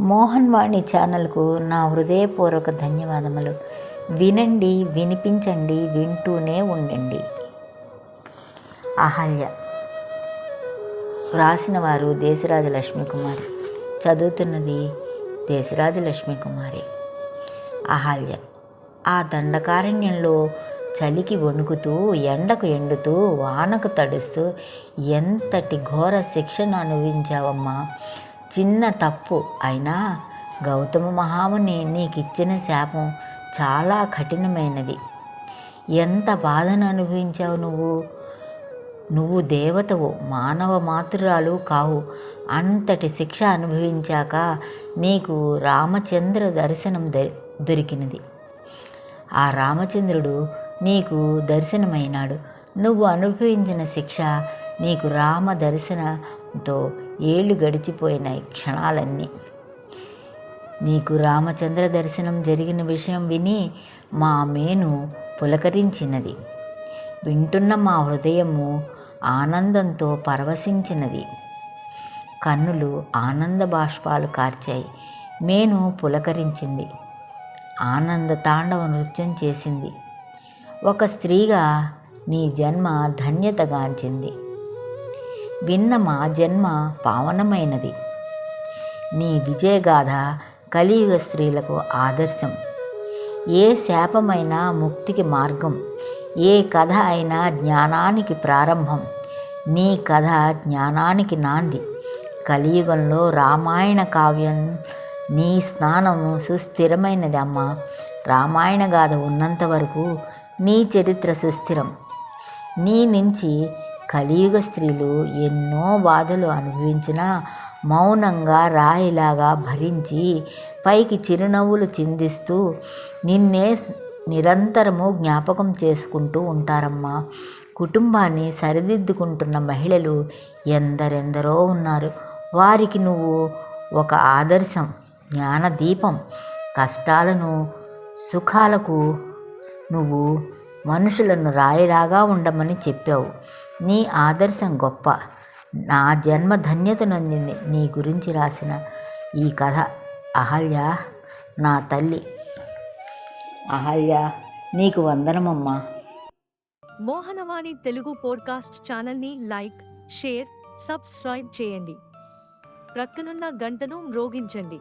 మోహన్ వాణి ఛానల్కు నా హృదయపూర్వక ధన్యవాదములు. వినండి వినిపించండి వింటూనే ఉండండి. అహల్య. రాసిన వారు దేశరాజు లక్ష్మీకుమారి చదువుతున్నది దేశరాజు లక్ష్మీకుమారి అహల్య. ఆ దండకారణ్యంలో చలికి వణుకుతూ ఎండకు ఎండుతూ వానకు తడుస్తూ ఎంతటి ఘోర శిక్షను అనుభవించావమ్మా చిన్న తప్పు. అయినా గౌతమ మహాముని నీకు ఇచ్చిన శాపం చాలా కఠినమైనది. ఎంత బాధను అనుభవించావు నువ్వు? నువ్వు దేవతవు మానవ మాతృరాలు కావు. అంతటి శిక్ష అనుభవించాక నీకు రామచంద్ర దర్శనం దొరికినది. ఆ రామచంద్రుడు నీకు దర్శనమైనాడు. నువ్వు అనుభవించిన శిక్ష నీకు రామ దర్శనంతో ఏళ్ళు గడిచిపోయిన క్షణాలన్నీ. నీకు రామచంద్ర దర్శనం జరిగిన విషయం విని మా మేను పులకరించినది. వింటున్న మా హృదయము ఆనందంతో పరవశించినది. కన్నులు ఆనంద బాష్పాలు కార్చాయి. మేను పులకరించింది. ఆనంద తాండవ నృత్యం చేసింది. ఒక స్త్రీగా నీ జన్మ ధన్యతగాంచింది విన్న మా జన్మ పావనమైనది. నీ విజయగాథ కలియుగ స్త్రీలకు ఆదర్శం. ఏ శాపమైనా ముక్తికి మార్గం. ఏ కథ అయినా జ్ఞానానికి ప్రారంభం. నీ కథ జ్ఞానానికి నాంది. కలియుగంలో రామాయణ కావ్యం నీ స్నానము సుస్థిరమైనది అమ్మా. రామాయణ గాథ ఉన్నంత వరకు నీ చరిత్ర సుస్థిరం. నీ నుంచి కలియుగ స్త్రీలు ఎన్నో బాధలు అనుభవించినా మౌనంగా రాయిలాగా భరించి పైకి చిరునవ్వులు చిందిస్తూ నిన్నే నిరంతరము జ్ఞాపకం చేసుకుంటూ ఉంటారమ్మా. కుటుంబాన్ని సరిదిద్దుకుంటున్న మహిళలు ఎందరెందరో ఉన్నారు. వారికి నువ్వు ఒక ఆదర్శం జ్ఞానదీపం కష్టాలను సుఖాలకు నువ్వు మనుషులను రాయిలాగా ఉండమని చెప్పావు. నీ ఆదర్శం గొప్ప. నా జన్మ ధన్యత నొందింది. నీ గురించి రాసిన ఈ కథ అహల్య నా తల్లి. అహల్య నీకు వందనమమ్మా. మోహనవాణి తెలుగు పోడ్కాస్ట్ ఛానల్ని లైక్ షేర్ సబ్స్క్రైబ్ చేయండి. ప్రక్కనున్న గంటను మ్రోగించండి.